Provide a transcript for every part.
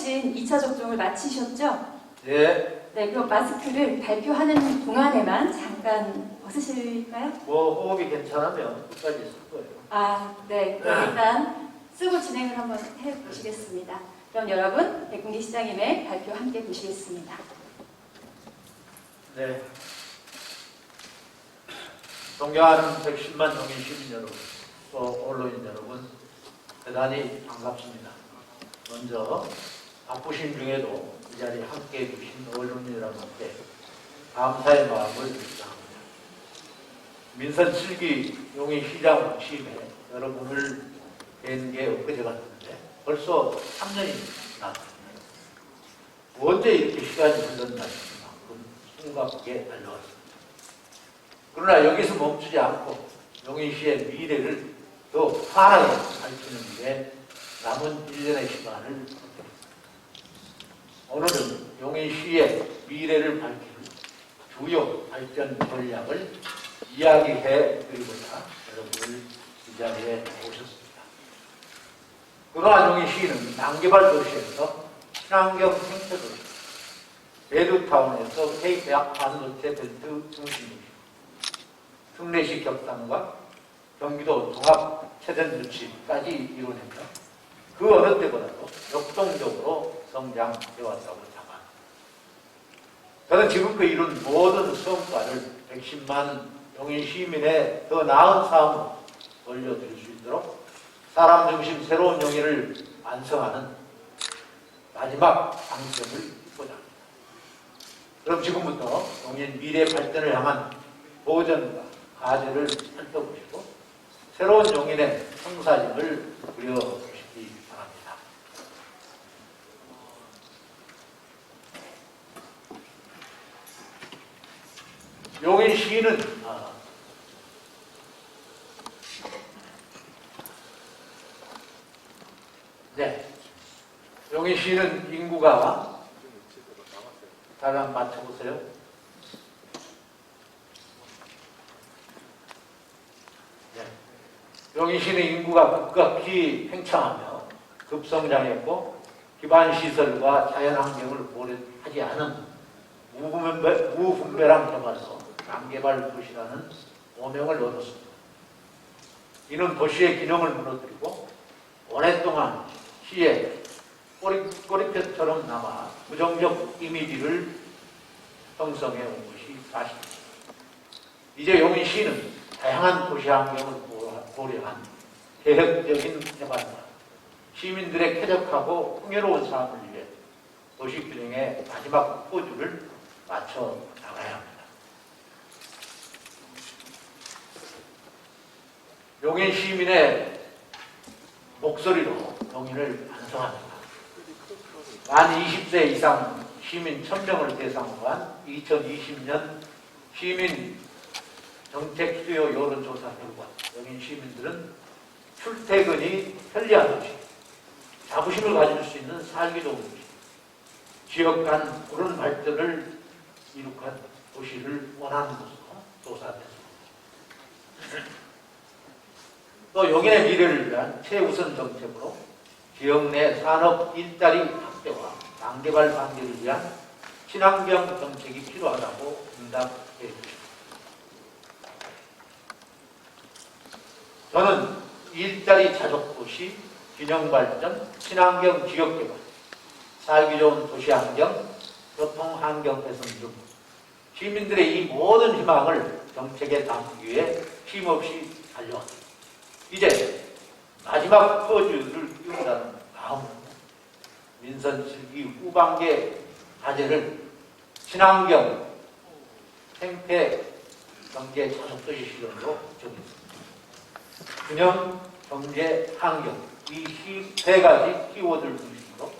백신 2차 접종을 마치셨죠? 예, 네, 그럼 마스크를 발표하는 동안에만 잠깐 벗으실까요? 뭐 호흡이 괜찮으면 끝까지 쓸 거예요. 아, 네. 그럼 일단 쓰고 진행을 한번 해보시겠습니다. 그럼 여러분, 백군기 시장님의 발표 함께 보시겠습니다. 네. 존경하는 110만 영인 시민 여러분, 또 언론인 여러분, 대단히 반갑습니다. 먼저 바쁘신 중에도 이 자리에 함께 해 주신 언론인 여러분께 감사의 마음을 표합니다 민선 7기 용인 시장 취임에 여러분을 뵌게 엊그제 같은데 벌써 3년이 지났습니다. 언제 이렇게 시간이 흘렀나 싶을 만큼 숨가쁘게 달려왔습니다. 그러나 여기서 멈추지 않고 용인시의 미래를 더 환하게 밝히는 데 남은 1년의 시간을. 오늘은 용인시의 미래를 밝히는 주요 발전 전략을 이야기해 드리고자 여러분을 이 자리에 모셨습니다. 그러한 용인시는 난개발 도시에서 친환경 생태 도시, 베드타운에서 K대학 반도체 벨트 중심도시, 특례시 격상과 경기도 종합체전유치까지 이루어냅니다. 그 어느 때보다도 역동적으로 성장해왔다고 생각합니다. 저는 지금껏 이룬 모든 성과를 110만 용인 시민의 더 나은 삶으로 돌려드릴 수 있도록 사람 중심 새로운 용인을 완성하는 마지막 방점을 입고자 합니다. 그럼 지금부터 용인 미래 발전을 향한 도전과 과제를 살펴보시고 새로운 용인의 성사진을 그려주시기 바랍니다. 시는 아, 네. 용인 시는 인구가 잘 한번 맞춰보세요. 네. 용인 시는 인구가 급격히 팽창하며 급성장했고 기반 시설과 자연 환경을 고려하지 않은 무분배랑 개발로 난개발 도시라는 오명을 얻었습니다. 이는 도시의 기능을 무너뜨리고 오랫동안 시의 꼬리, 꼬리표처럼 남아 부정적 이미지를 형성해 온 것이 사실입니다. 이제 용인시는 다양한 도시 환경을 고려한 계획적인 개발과 시민들의 쾌적하고 풍요로운 삶을 위해 도시 균형의 마지막 포즈를 맞춰 나가야 합니다. 용인 시민의 목소리로 용인을 완성합니다. 만 20세 이상 시민 1000명을 대상으로 한 2020년 시민 정책 수요 여론조사 결과 용인 시민들은 출퇴근이 편리한 도시, 자부심을 가질 수 있는 살기 좋은 도시, 지역 간 그런 발전을 이룩한 도시를 원하는 것으로 조사됐습니다. 또 용인의 미래를 위한 최우선 정책으로 지역 내 산업 일자리 확대와 단계발 방지를 위한 친환경 정책이 필요하다고 응답해 주십니다. 저는 일자리 자족 도시, 균형 발전, 친환경 지역 개발, 살기 좋은 도시 환경, 교통 환경 개선 등 시민들의 이 모든 희망을 정책에 담기 위해 힘없이 달려왔습니다. 이제 마지막 퍼즐을 띄우라는 마음으로 민선 7기 후반기 과제를 친환경 생태 경제 자족도시 실현으로 정했습니다. 균형 경제 환경 이 세 가지 키워드를 중심으로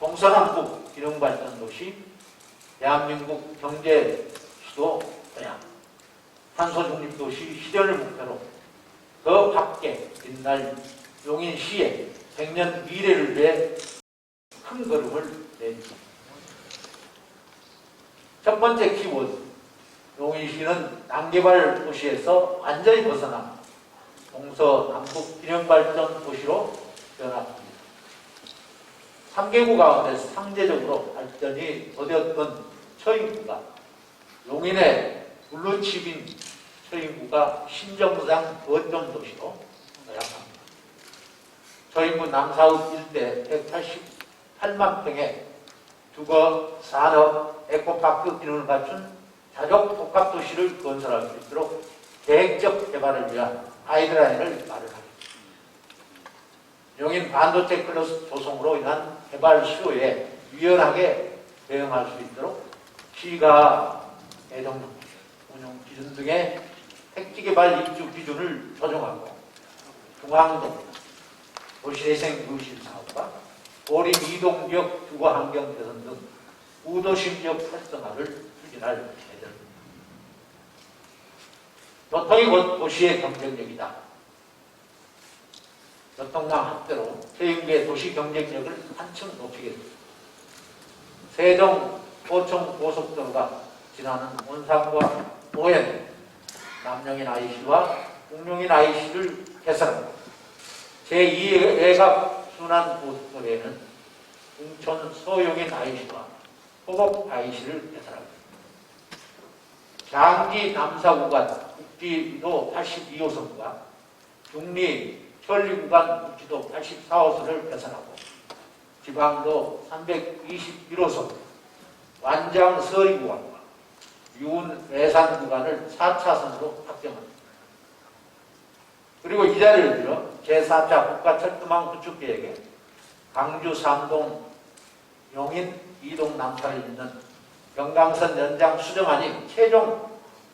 동서남북 균형 발전 도시 대한민국 경제 수도 모양 탄소 중립 도시 실현을 목표로 더 밖에 빛날 용인시의 100년 미래를 위해 큰 걸음을 내줍니다. 첫 번째 키워드 용인시는 난개발 도시에서 완전히 벗어나 동서 남북 균형발전 도시로 변화합니다. 3개구 가운데 상대적으로 발전이 더뎠던 처인구가 용인의 블루칩인 처인구가 신정상 거점 도시로 도약합니다. 처인구 남사읍 일대 188만 평의 주거, 산업, 에코파크 기능을 갖춘 자족 복합 도시를 건설할 수 있도록 계획적 개발을 위한 가이드라인을 마련합니다. 용인 반도체 클러스 조성으로 인한 개발 수요에 유연하게 대응할 수 있도록 시가 대정 운영 기준 등의 택지 개발 입주 기준을 조정하고 중앙동 도시재생 유실 사업과 고림 이동 지역 주거 환경 개선 등 우도심 지역 활성화를 추진할 예정입니다. 교통이 곧 도시의 경쟁력이다. 교통망 확대로 세운계 도시 경쟁력을 한층 높이겠습니다. 세종 포청 고속도로가 지나는 원산과 노현, 남영인 IC와 북룡인 IC를 개설하고 제2외곽 순환 고속도로에는 궁천 소용인 IC와 호곡 IC를 개설합니다. 장기 남사 구간 국지도 82호선과 중리 천리 구간 국지도 84호선을 개설하고 지방도 321호선 완장 서리 구간과 유은 외산 구간을 4차선으로 확정합니다. 그리고 이 자리를 빌어 제4차 국가철도망 구축 계획에 강주 삼동 용인 이동 남사를 잇는 경강선 연장 수정안이 최종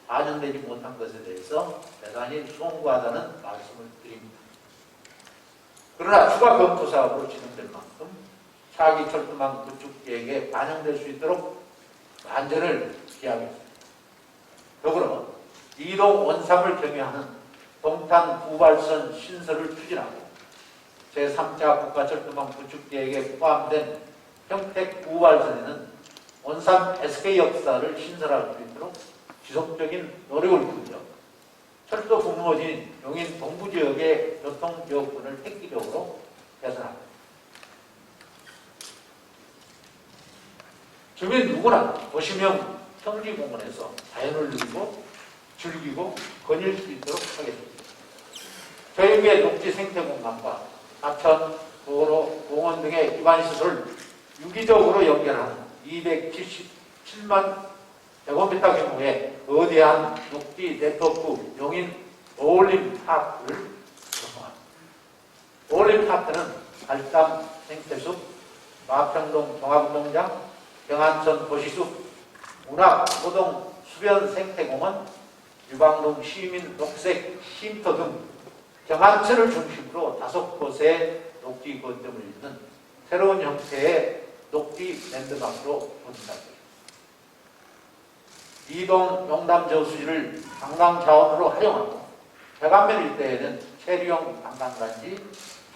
반영되지 못한 것에 대해서 대단히 송구하다는 말씀을 드립니다. 그러나 추가 검토 사업으로 진행될 만큼 차기 철도망 구축 계획에 반영될 수 있도록 안전을 기하겠습니다. 더불어 이동 원삼을 경유하는 동탄 부발선 신설을 추진하고 제3차 국가철도망 구축 계획에 포함된 평택 부발선에는 원산 SK 역사를 신설할 수 있도록 지속적인 노력을 기울여 철도 공무원인 용인 동부 지역의 교통 지역군을 획기적으로 개선합니다. 주민 누구나 도시명 평지공원에서 자연을 누리고 즐기고 거닐 수 있도록 하겠습니다. 저희의 녹지 생태공간과 하천, 도로, 공원 등의 기반시설을 유기적으로 연결하는 277만 제곱미터 규모의 거대한 녹지 네트워크 용인 어울림 파크를 조성합니다. 어울림 파크는 발담 생태숲, 마평동 종합운동장, 경안천 도시숲, 문학, 소동, 수변 생태공원, 유방동 시민 녹색 쉼터 등 경안천을 중심으로 다섯 곳의 녹지 거점을 잇는 새로운 형태의 녹지 랜드마크로 본다니다 이동 용담 저수지를 관광 자원으로 활용하고 대관면 일대에는 체류용 관광단지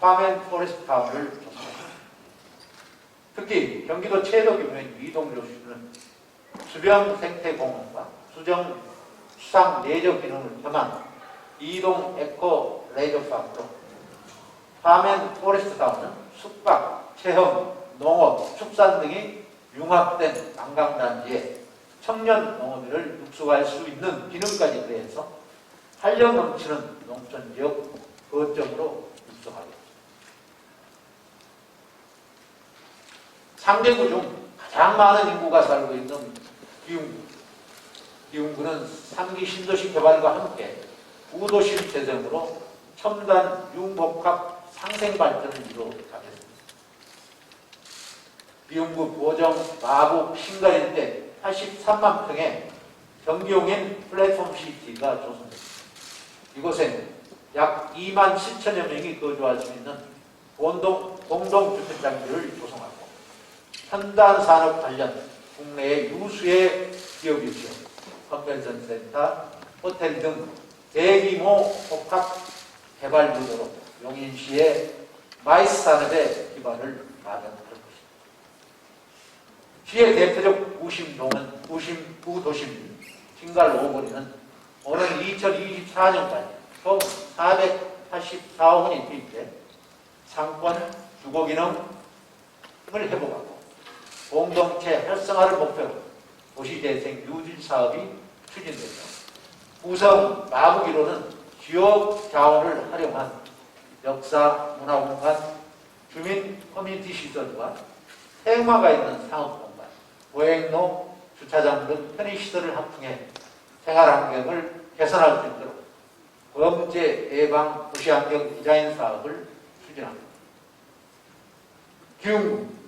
파멘 포레스트 타운을 조성합니다. 특히 경기도 최대 규모인 이동 저수지는 수변 생태공원과 수정 수상 내적 기능을 겸한 이동 에코 레이저파크로 파멘 포레스트 타운은 숙박, 체험, 농업, 축산 등이 융합된 관광단지에 청년 농업인을 육성할 수 있는 기능까지 더해서 활력 넘치는 농촌 지역 거점으로 육성하겠습니다. 3대구 중 가장 많은 인구가 살고 있는 기흥구. 기흥구는 3기 신도시 개발과 함께 구도심 재생으로 첨단 융복합 상생 발전을 이루어가겠습니다. 기흥구 보정, 마북, 신갈 일대 83만 평의 경기용인 플랫폼 시티가 조성됩니다. 이곳엔 약 2만 7천여 명이 거주할 수 있는 공동, 공동 주택장지를 조성하고 첨단 산업 관련 국내의 유수의 기업이 지어 컨벤션 센터, 호텔 등 대규모 복합 개발 구도로 용인시의 마이스 산업의 기반을 마련할 것입니다. 시의 대표적 구심동은 구심 구도심 신갈 5거리는 오는 2024년까지 총 484호원이 투입돼 상권, 주거기능, 회복하고 공동체 활성화를 목표로 도시재생 유질 사업이 추진되며 구성 마부기로는 지역 자원을 활용한 역사 문화공간, 주민 커뮤니티 시설과 테마가 있는 상업공간, 보행로, 주차장 등 편의시설을 합성해 생활환경을 개선할 수 있도록 범죄 예방 도시환경 디자인 사업을 추진합니다. 기흥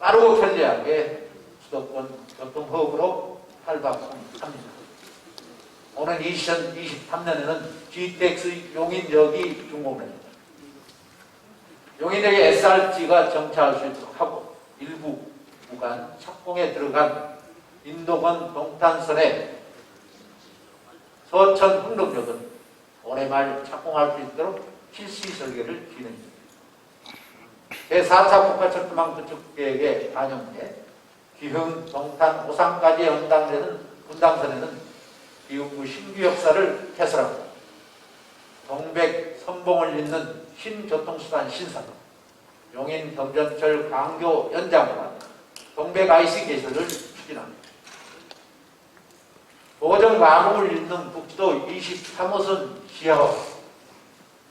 빠르고 편리하게 수도권 교통허브로 탈바꿈합니다. 오는 2023년에는 GTX 용인역이 준공됩니다. 용인역에 SRT가 정차할 수 있도록 하고 일부 구간 착공에 들어간 인도건 동탄선의 서천 흥동역은 올해 말 착공할 수 있도록 실시 설계를 진행합니다. 제4차 국가철도망 구축 계획에 반영돼 기흥, 동탄, 오산까지 연장되는 분당선에는 기흥구 신규 역사를 개설하고 동백 선봉을 잇는 신교통수단 신상, 용인 경전철 강교 연장과 동백 IC 개설을 추진합니다. 도정 마공을 잇는 국도 23호선 지하와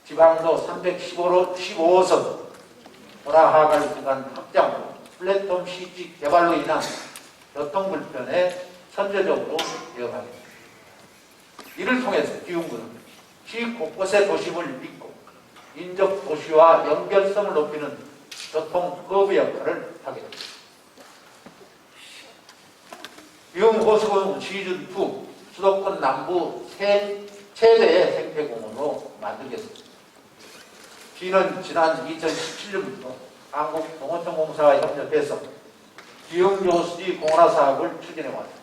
지방도 315로 15호선 보라하갈 구간 확장으로 플랫폼 시지 개발로 인한 교통 불편에 선제적으로 대응하겠습니다. 이를 통해서 기흥구는 시 곳곳의 도심을 잇고 인접 도시와 연결성을 높이는 교통 허브 역할을 하게 됩니다. 기흥 호수공원 시즌 2 수도권 남부 세, 최대의 생태공원으로 만들겠습니다. 시는 지난 2017년부터 한국동호천공사와 협력해서 기흥요수지 공원화 사업을 추진해왔습니다.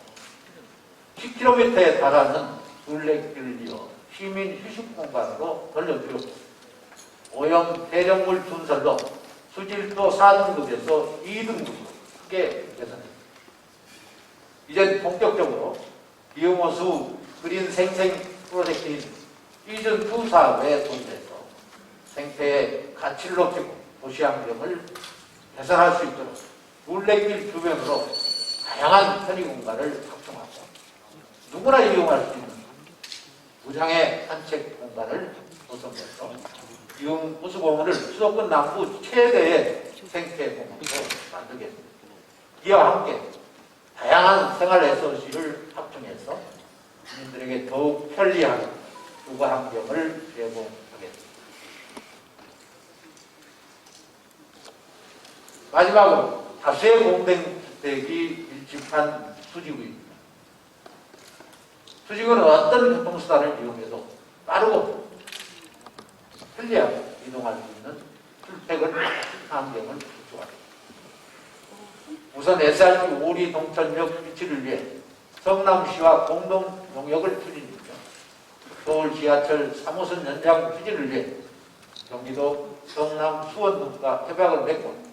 10km에 달하는 둘레길을 이어 시민 휴식 공간으로 돌려주었고 오염 대령물 분설로 수질도 4등급에서 2등급으로 크게 개선했습니다. 이제 본격적으로 기흥호수 그린 생생 프로젝트인 시즌2 사업에 도입해서 생태의 가치를 높이고 도시환경을 개선할 수 있도록 둘레길 주변으로 다양한 편의 공간을 확충하고 누구나 이용할 수 있는 무장의 산책 공간을 조성해서 기흥 호수공원을 수도권 남부 최대의 생태 공원으로 만들겠습니다. 이와 함께 다양한 생활 SOC를 확충해서 주민들에게 더욱 편리한 주거 환경을 제공하겠습니다. 마지막으로 다수의 공동주택이 밀집한 수지구입니다. 수지구는 어떤 교통수단을 이용해도 빠르고 편리하게 이동할 수 있는 출퇴근 환경을 구축합니다. 우선 SRT 오리 동천역 유치를 위해 성남시와 공동 용역을 추진 중이며 서울 지하철 3호선 연장 추진을 위해 경기도 성남 수원 등과 협약을 맺고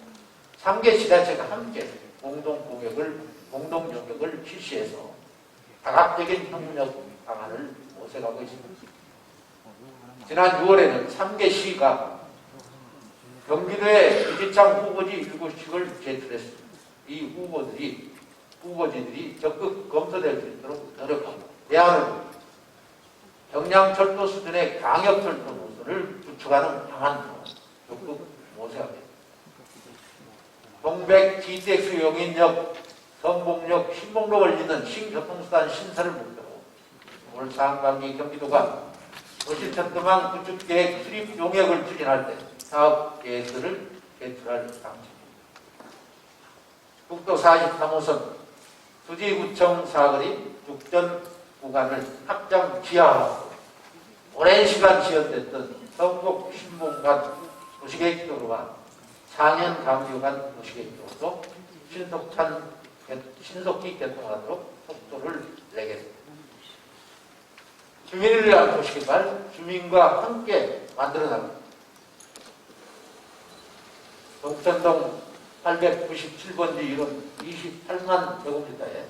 3개 지자체가 함께 공동 공역을 공동 용역을 실시해서 다각적인 협력 방안을 모색하고 있습니다. 지난 6월에는 3개 시가 경기도의 유지창 후보지 7곳을 제출했습니다. 이 후보들이 후보지들이 적극 검토될 수 있도록 노력하고 대안을 경량철도 수준의 강역철도 노선을 구축하는 방안으로 적극 모색합니다. 동백 GTX 용인역 전북역 신봉로 걸리는 신교통수단 신설을 목표로 올 상반기 경기도가 도시천도망 구축계획 수립 용역을 추진할 때 사업 계획서를 제출할 방침입니다. 국도 43호선 수지구청 사거리 육전 구간을 확장 지하하고 오랜 시간 지연됐던 성북 신봉간 도시계획도로가 4년 감기간 무시개표로 신속한 신속히 개통하도록 속도를 내겠습니다. 주민을 위한 도시개발, 주민과 함께 만들어갑니다. 동천동 897번지 이론 28만 제곱미터에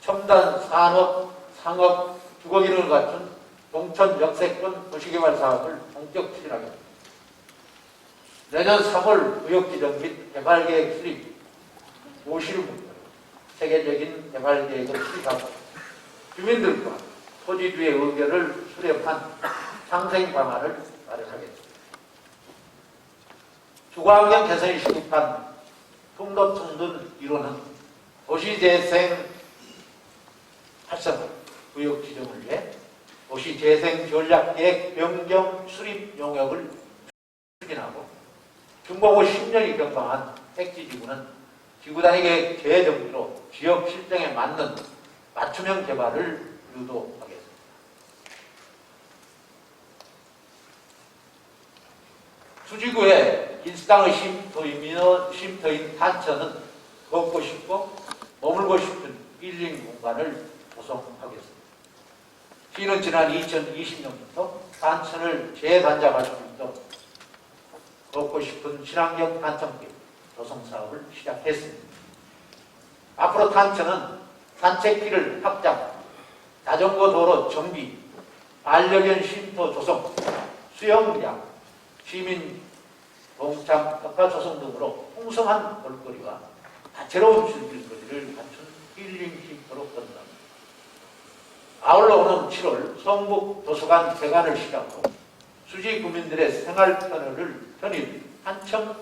첨단 산업, 상업, 주거기능을 갖춘 동천 역세권 도시개발 사업을 본격 추진하겠습니다. 내년 3월 구역지정 및 개발계획 수립 모시를 목표로 세계적인 개발계획을 수립하고 주민들과 토지주의 의견을 수렴한 상생 방안을 마련하겠습니다. 주거환경 개선이 시급한 풍덕통둔 이론은 도시재생 활성화 구역 지정을 위해 도시재생 전략계획 변경 수립 용역을 추진하고 준공후 10년이 경과한 택지지구는 지구단위계 재정비로 지역 실정에 맞는 맞춤형 개발을 유도하겠습니다. 수지구의 일상의 쉼터이며 쉼터인 탄천은 걷고 싶고 머물고 싶은 힐링 공간을 조성하겠습니다. 시는 지난 2020년부터 탄천을 재단장할 수 있도록 걷고 싶은 친환경 탄천길 조성 사업을 시작했습니다. 앞으로 탄천은 산책길을 확장, 자전거 도로 정비, 반려견 쉼터 조성, 수영장, 시민 동참 덕화 조성 등으로 풍성한 볼거리와 다채로운 즐길거리를 갖춘 힐링 쉼터로 건너갑니다. 아울러 오는 7월 성북 도서관 개관을 시작으로 수지 구민들의 생활 편의를 편의를 한층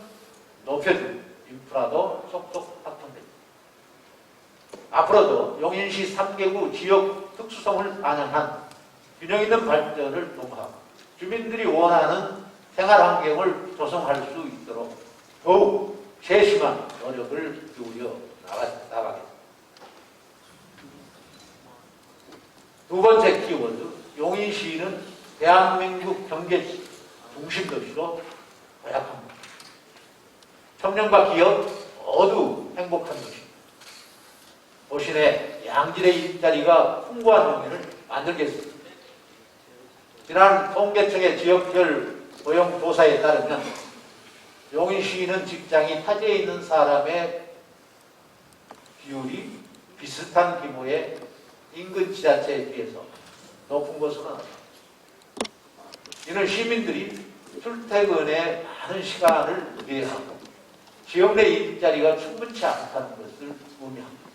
높여준 인프라도 속속 확충됩니다. 앞으로도 용인시 3개구 지역 특수성을 반영한 균형 있는 발전을 도모하고 주민들이 원하는 생활 환경을 조성할 수 있도록 더욱 세심한 노력을 기울여 나가, 나가겠습니다. 두 번째 키워드, 용인시는 대한민국 경제 중심 도시로 도약합니다. 청년과 기업 모두 행복한 도시. 도시 내 양질의 일자리가 풍부한 용인을 만들겠습니다. 지난 통계청의 지역별 고용 조사에 따르면 용인시는 직장이 타지에 있는 사람의 비율이 비슷한 규모의 인근 지자체에 비해서 높은 것은 아닙니다. 이는 시민들이 출퇴근에 많은 시간을 의뢰하고 지역 내 일자리가 충분치 않다는 것을 의미합니다.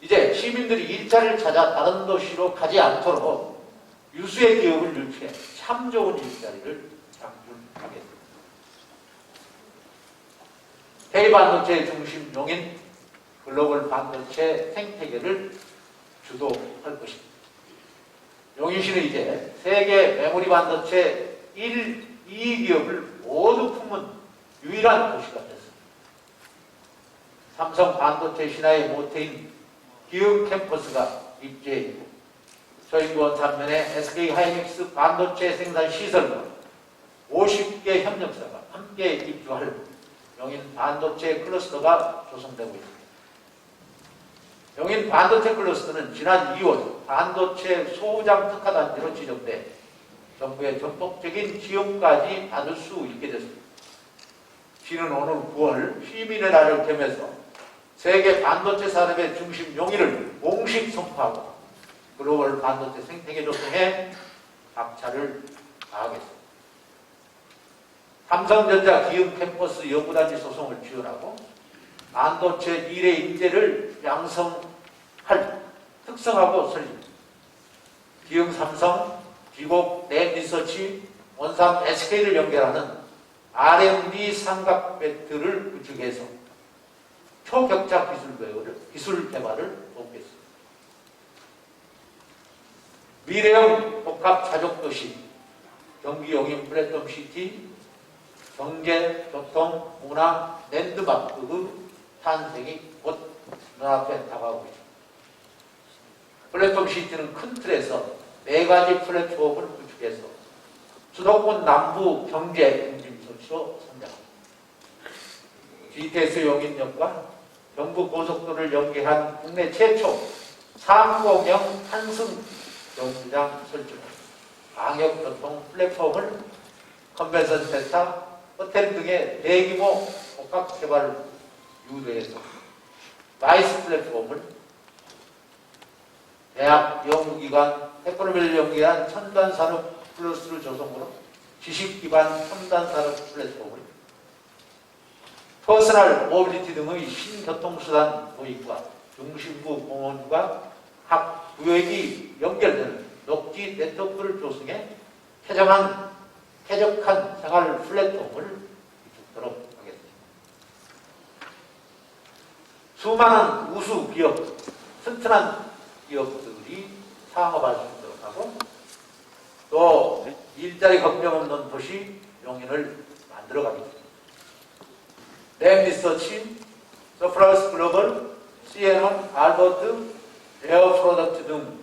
이제 시민들이 일자리를 찾아 다른 도시로 가지 않도록 유수의 기업을 유치해 참 좋은 일자리를 창출하겠습니다. 대반도체 중심 용인 글로벌 반도체 생태계를 주도할 것입니다. 용인시는 이제 세계 메모리 반도체 1, 2 기업을 모두 품은 유일한 도시가 됐습니다. 삼성 반도체 신화의 모태인 기흥 캠퍼스가 입지해 있고 서인권 삼면에 SK 하이닉스 반도체 생산 시설과 50개 협력사가 함께 입주할 용인 반도체 클러스터가 조성되고 있습니다. 용인 반도체 클러스터는 지난 2월 반도체 소장 특화단지로 지정돼 정부의 전폭적인 지원까지 받을 수 있게 됐습니다. 시는 오늘 9월 시민의 날을 겸해서 세계 반도체 산업의 중심 용인을 공식 선포하고 글로벌 반도체 생태계 조성에 박차를 가하겠습니다. 삼성전자 기흥 캠퍼스 연구단지 소송을 지원하고 반도체 미래 인재를 양성할 특성하고 설립. 기흥 삼성, 기곡 넷 리서치, 원삼 SK를 연결하는 R&D 삼각 배틀을 구축해서 초격차 기술 배우를, 기술 개발을 돕겠습니다. 미래형 복합 자족 도시, 경기 용인 플랫폼 시티, 경제, 교통, 문화, 랜드마크의 탄생이 곧 눈앞에 다가오고 있습니다. 플랫폼 시티는 큰 틀에서 네 가지 플랫폼을 구축해서 수도권 남부 경제 중심 도시로 성장합니다. GTS 용인역과 경부 고속도로를 연계한 국내 최초 3공형 한승 경주장 설치, 방역교통 플랫폼을 컨벤션 센터, 호텔 등의 대규모 복합 개발을 유도해서 마이스 플랫폼을 대학 연구기관, 테크노밸리 연구기관 첨단 산업 플러스를 조성으로 지식 기반 첨단 산업 플랫폼을 퍼스널 모빌리티 등의 신교통수단 도입과 중심부 공원과 각 구역이 연결되는 녹지 네트워크를 조성해 쾌적한, 쾌적한 생활 플랫폼을 구축하도록 하겠습니다. 수많은 우수 기업, 튼튼한 기업들이 창업할 수 있도록 하고 또 일자리 걱정 없는 도시 용인을 만들어 가겠습니다. 랩리서치, 서프라우스 글로벌, CNN, 알버트, 에어 프로덕트 등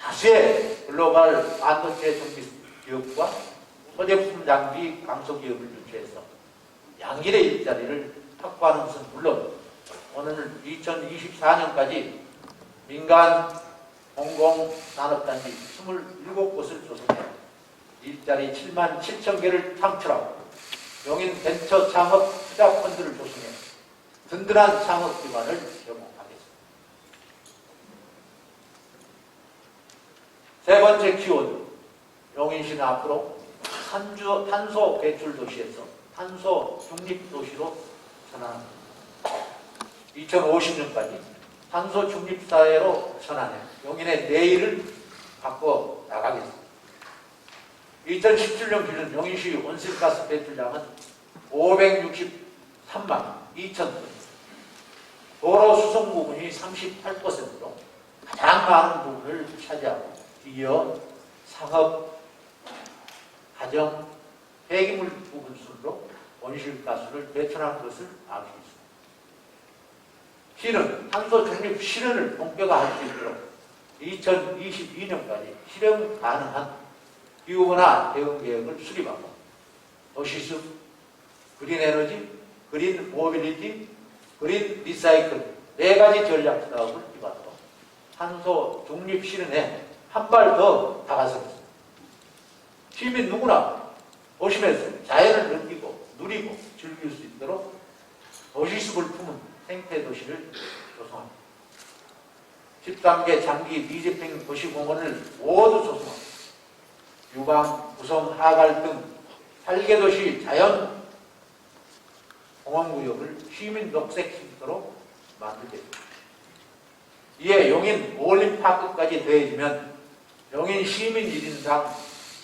다수의 글로벌 반도체 정비 기업과 소제품 장비 강소 기업을 유치해서 양질의 일자리를 확보하는 것은 물론 오늘 2024년까지 민간 공공산업단지 27곳을 조성해 일자리 7만 7천 개를 창출하고 용인 벤처 창업 투자 펀드를 조성해 든든한 창업 기반을 제공하겠습니다. 세 번째 키워드 용인시는 앞으로 탄소 배출 도시에서 탄소 중립 도시로 전환합니다. 2050년까지 탄소 중립 사회로 전환해 용인의 내일을 바꿔 나가겠습니다. 2017년 기준 용인시 온실가스 배출량은 563만 2천 톤. 도로 수송 부분이 38%로 가장 많은 부분을 차지하고 이어 상업, 가정, 폐기물 부분 순으로 온실가스를 배출한 것을 알 수 있습니다. 시는 탄소 중립 실현을 본격화할 수 있도록 2022년까지 실현 가능한 기후변화 대응 계획을 수립하고 도시숲, 그린 에너지, 그린 모빌리티, 그린 리사이클 네 가지 전략 사업을 기반으로 탄소 중립 실현에 한 발 더 다가섰습니다. 시민 누구나 도심에서 자연을 느끼고 누리고 즐길 수 있도록 도시숲을 품은 생태 도시를 조성합니다. 13개 장기 미집행 도시공원을 모두 조성합니다. 유방, 구성, 하갈 등 8개 도시 자연 공원구역을 시민 녹색 쉼터로 만들겠습니다. 이에 용인 올림파크까지 더해지면 용인 시민 1인당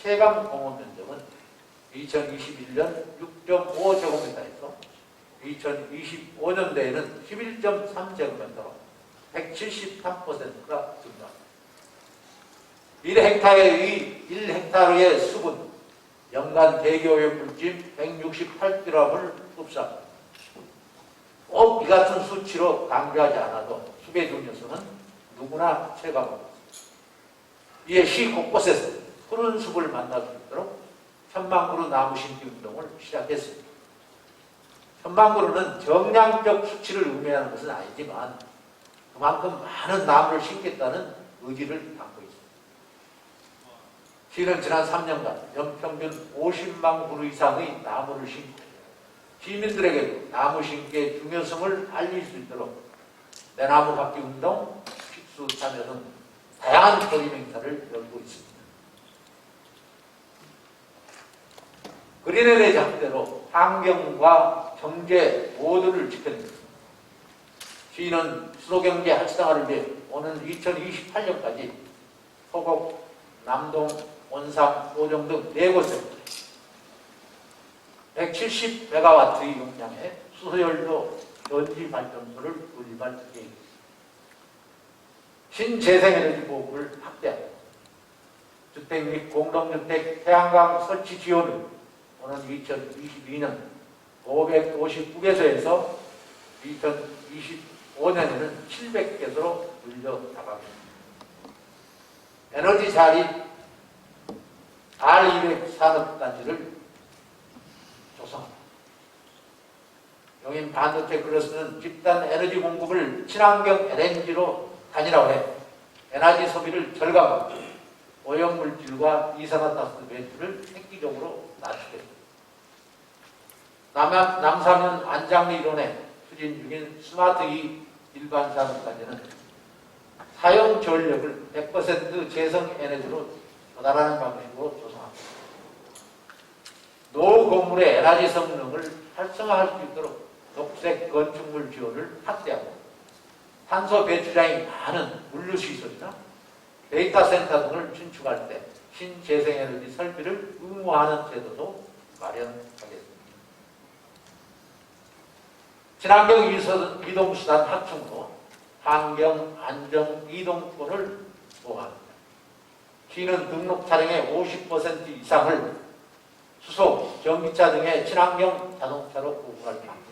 체감 공원 면적은 2021년 6.5제곱미터에서 2025년도에는 11.3제곱미터로 173%가 증가. 1헥타르의 1헥타르의 수분, 연간 대기오염 물질 168g을 흡수합니다. 꼭이 같은 수치로 강조하지 않아도 수배 중요성은 누구나 체감합니다. 이에 시 곳곳에서 푸른 숲을 만날 수 있도록 천만그루 나무 심기 운동을 시작했습니다. 천만그루는 정량적 수치를 의미하는 것은 아니지만 그만큼 많은 나무를 심겠다는 의지를 담고 있습니다. 시는 지난 3년간 연평균 50만 그루 이상의 나무를 심고 시민들에게도 나무 심기의 중요성을 알릴 수 있도록 내나무 갖기 운동, 식수 참여 등 다양한 도림 행사를 열고 있습니다. 그린에너지 확대로 환경과 경제 모두를 지켜냅니다. 시는 수도경제 활성화를 위해 오는 2028년까지 소곡, 남동, 원상, 도정 등 네 곳에 170메가와트의 용량의 수소연료 전지 발전소를 건립할 계획입니다. 신재생에너지 보급을 확대하고 주택 및 공동주택 태양광 설치 지원을 오는 2022년 559개소에서 2025년에는 700개소로 늘려 나가겠습니다. 에너지 자립 R200 산업단지를 조성합니다. 용인 반도체 클러스는 집단 에너지 공급을 친환경 LNG로 단일화해 에너지 소비를 절감하고 오염물질과 이산화탄소 배출을 획기적으로 낮추겠습니다. 남한, 남사면 안장리 이론에 추진 중인 스마트 이 일반 산업까지는 사용 전력을 100% 재생 에너지로 조달하는 방식으로 조성합니다. 노후 건물의 에너지 성능을 활성화할 수 있도록 녹색 건축물 지원을 확대하고 탄소 배출량이 많은 물류시설이나 데이터 센터 등을 신축할 때 신재생에너지 설비를 의무화하는 제도도 마련하겠습니다. 친환경 이동수단 확충으로 환경 안정 이동권을 보호합니다. 시는 등록 차량의 50% 이상을 수소, 전기차 등의 친환경 자동차로 보급할 계획입니다.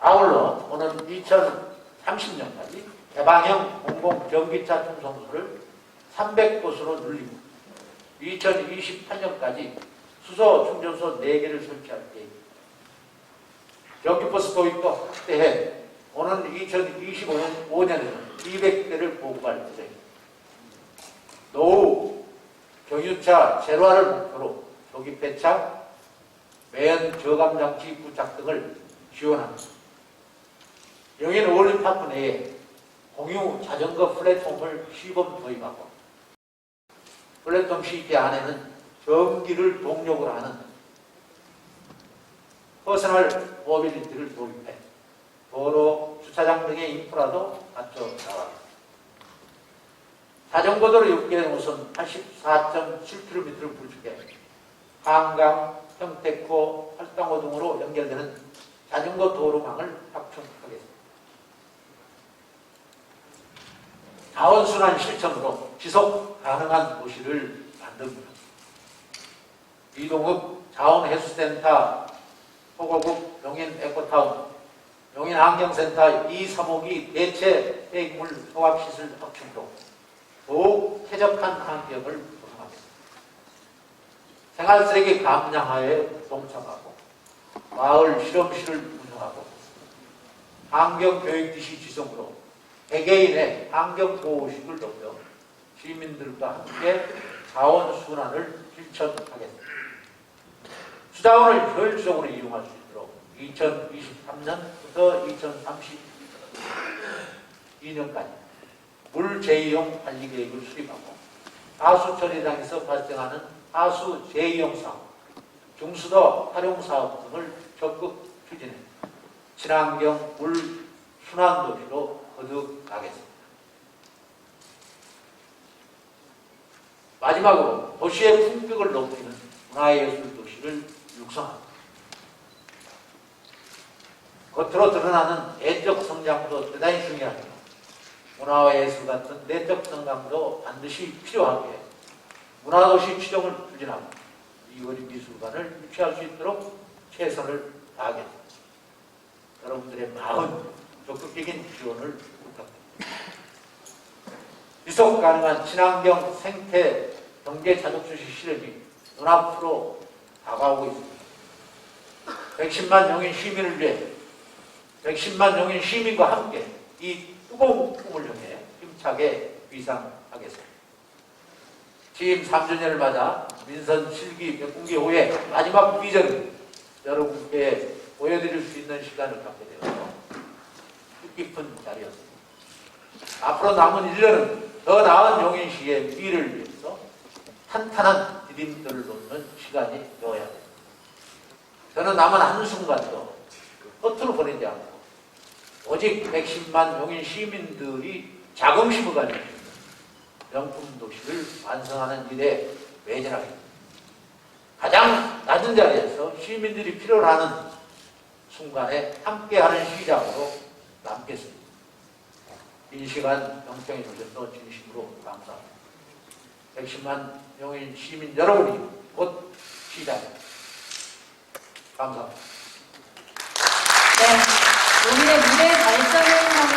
아울러 오는 2030년까지 개방형 공공 전기차 충전소를 300곳으로 늘리고 2028년까지 수소 충전소 4개를 설치할 계획입니다. 전기버스 도입도 확대해 오는 2025년에는 200대를 보급할 예정입니다. 노후 경유차 제로화를 목표로 조기 폐차, 매연 저감 장치 부착 등을 지원합니다. 영인 올림파크 내에 공유 자전거 플랫폼을 시범 도입하고 플랫폼 시기 안에는 전기를 동력으로 하는 퍼스널 모빌리티를 도입해 도로, 주차장 등의 인프라도 갖춰 나갑니다. 자전거도로 6개 우선 84.7km를 구축해 한강, 평택호, 활당호 등으로 연결되는 자전거 도로망을 확충하겠습니다. 자원순환 실천으로 지속 가능한 도시를 만듭니다. 이동읍 자원해수센터, 호거국 용인 에코타운, 용인 환경센터 이 3호기 대체 폐기물 소합시설 확충도 더욱 쾌적한 환경을 조성하겠습니다. 생활 쓰레기 감량하에 동참하고 마을 실험실을 운영하고 환경 교육 기시 지성으로 개개인의 환경 보호식을 높여 시민들과 함께 자원 순환을 실천하겠습니다. 수자원을 효율적으로 이용할 수 있도록 2023년부터 2032년까지 물 재이용 관리 계획을 수립하고 하수 처리장에서 발생하는 하수 재이용 사업, 중수도 활용 사업 등을 적극 추진해 친환경 물 순환 도시로 거듭나겠습니다. 마지막으로 도시의 품격을 높이는 문화예술 도시를 육성합니다. 겉으로 드러나는 내적 성장도 대단히 중요하지만 문화와 예술 같은 내적 성장도 반드시 필요하게 문화도시 추정을 추진하고 이거리 미술관을 유치할 수 있도록 최선을 다하겠습니다. 여러분들의 마음 적극적인 지원을 부탁드립니다. 지속 가능한 친환경 생태 경제 자족주시 실험이 눈앞으로 다가오고 있습니다. 110만 용인 시민을 위해 110만 용인 시민과 함께 이 뜨거운 꿈을 향해 힘차게 비상하겠습니다. 취임 3주년을 맞아 민선 7기 백군기호의 마지막 비전 여러분께 보여드릴 수 있는 시간을 갖게 되어서 뜻깊은 자리였습니다. 앞으로 남은 1년은 더 나은 용인시의 미래를 위해서 탄탄한 디딤돌을 놓는 시간이 되어야 됩니다. 저는 남은 한순간도 허투루 보내지 않고 오직 110만 용인 시민들이 자긍심을 가지고 명품 도시를 완성하는 일에 매진하겠습니다. 가장 낮은 자리에서 시민들이 필요로 하는 순간에 함께하는 시장으로 남겠습니다. 이 시간 경청해 주셔서 진심으로 감사합니다. 110만 용인 시민 여러분이 곧 시작입니다. 감사합니다. 네, 오늘의 미래 발전을